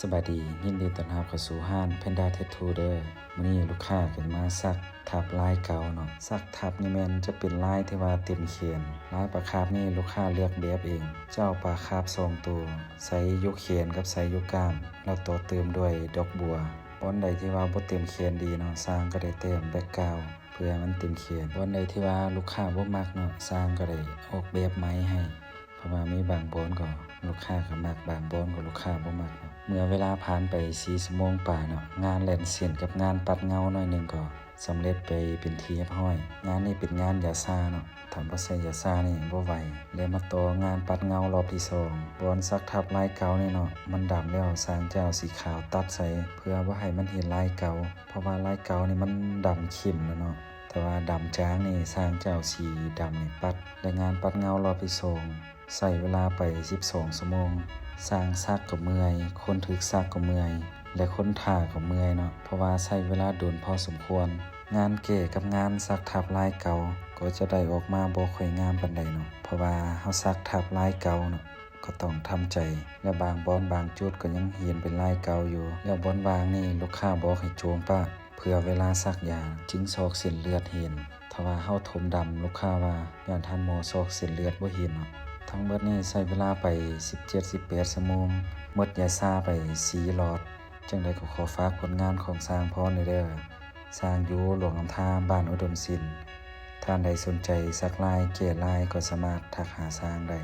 สบายดียินดีต้อนรับเข้าสู่ห้าน Panda Tattoo เด้อมื้อนี้ลูกค้าก็มาสักทับลายเก่าเนาะสักทับนี่แม่นจะเป็นลายที่ว่าเต็มเขียนลายปลาคาบนี่ลูกค้าเลือกแบบเอง เจ้าปลาคาบสองตัวใส่ยุกเขียนกับใส่ยุกกล้าม แล้วต่อเติมด้วยดอกบัวบอนใดที่ว่าบ่เต็มเขียนดีเนาะสร้างก็ได้เติมแบ็กกราวเพื่อมันเต็มเขียนบอนใดที่ว่าลูกค้าบ่มักเนาะสร้างก็ได้ออกแบบใหม่ให้ ราะว่ามีบางบอนก็ลูกค้าก็มักบางบอนก็ลูกค้าบ่มักเนาะเมื่อเวลาผ่านไป4ชั่วโมงป่าเนาะงานแล่นเส้นกับงานปัดเงาหน่อยหนึ่งก็สำเร็จไปเป็นทีเรียบร้อย งานนี้เป็นงานยาซาเนาะถ้าบ่ใส่ยาซานี่บ่ไหวเลยมาต่องานปัดเงารอบที่สองบอนสักทับลายเก่านี่เนาะมันดำแล้วสางเจ้าสีขาวตัดใส่เพื่อบ่าให้มันเห็นลายเก่าเพราะว่าลายเก่านี่มันดำเข้มแล้วเนาะ แต่ว่าดำจ้างนี่สร้างเจ้าสีดำนี่ปัดและงานปัดเงารอบที่สองใส่เวลาไป 12ชั่วโมง สร้างซักก็เมื่อย คนถึกซักก็เมื่อย และคนท่าก็เมื่อยเนาะเพราะว่าใช้เวลาโดนพอสมควร งานเก๋กับงานซักทับลายเก่าก็จะได้ออกมาบ่ค่อยงามปานใดเนาะเพราะว่าเฮาซักทับลายเก่าเนาะก็ต้องทำใจ และบางบอนบางจุดก็ยังเหียนเป็นลายเก่าอยู่ แล้วบอนบางนี่ลูกค้าบอกให้โจมปะ เพื่อเวลาซักยางจึงซอกเส้นเลือดเห็นถ้าว่าเฮาถมดำลูกค้าว่าย้อนทันหมอซอกเส้นเลือดบ่เห็นเนาะทั้งเบิดนี้ใช้เวลาไป 17-18ชั่วโมงหมดยาซาไป4หลอด จังไดก็ขอฝากผลงานของสร้างพรเด้อสร้างอยู่หลวงน้ำทาบ้านอุดมศิลป์ท่านใดสนใจสักลายเกลายก็สามารถทักหาสร้างได้